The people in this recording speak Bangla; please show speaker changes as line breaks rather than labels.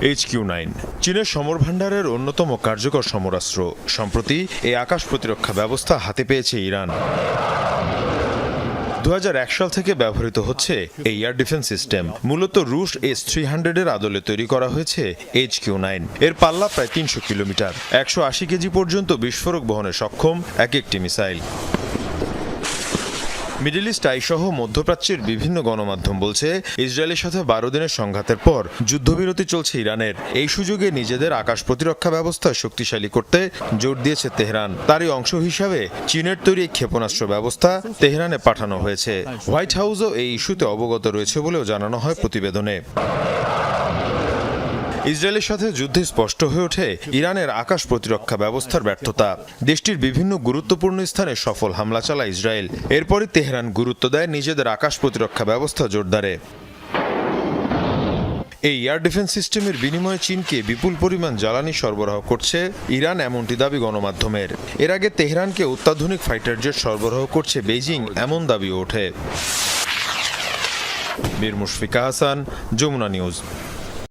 এইচ কিউ নাইন চীনের সমর ভাণ্ডারের অন্যতম কার্যকর সমরাস্ত্র। সম্প্রতি এই আকাশ প্রতিরক্ষা ব্যবস্থা হাতে পেয়েছে ইরান। দু হাজার এক সাল থেকে ব্যবহৃত হচ্ছে এই এয়ার ডিফেন্স সিস্টেম মূলত রুশ এস থ্রি হান্ড্রেডের আদলে তৈরি করা হয়েছে এইচ কিউ নাইন এর পাল্লা প্রায় তিনশো কিলোমিটার। একশো আশি কেজি পর্যন্ত বিস্ফোরক বহনে সক্ষম এক একটি মিসাইল। মিডল ইস্ট আই সহ মধ্যপ্রাচ্যের বিভিন্ন গণমাধ্যম বলছে, ইসরায়েলের সাথে বারো দিনের সংঘাতের পর যুদ্ধবিরতি চলছে ইরানের। এই সুযোগে নিজেদের আকাশ প্রতিরক্ষা ব্যবস্থা শক্তিশালী করতে জোর দিয়েছে তেহরান। তারই অংশ হিসাবে চীনের তৈরি ক্ষেপণাস্ত্র ব্যবস্থা তেহরানে পাঠানো হয়েছে। হোয়াইট হাউসও এই ইস্যুতে অবগত রয়েছে বলেও জানানো হয় প্রতিবেদনে। ইসরায়েলের সাথে যুদ্ধে স্পষ্ট হয়ে ওঠে ইরানের আকাশ প্রতিরক্ষা ব্যবস্থার ব্যর্থতা। দেশটির বিভিন্ন গুরুত্বপূর্ণ স্থানে সফল হামলা চালায় ইসরায়েল। এরপরই তেহরান গুরুত্ব দেয় নিজেদের আকাশ প্রতিরক্ষা ব্যবস্থা জোরদারে। এই এয়ার ডিফেন্স সিস্টেমের বিনিময়ে চীনকে বিপুল পরিমাণ জ্বালানি সরবরাহ করছে ইরান এমনটি দাবি গণমাধ্যমের। এর আগে তেহরানকে অত্যাধুনিক ফাইটার জেট সরবরাহ করছে বেইজিং, এমন দাবি ওঠে। বীর মুশফিকা হাসান, যমুনা নিউজ।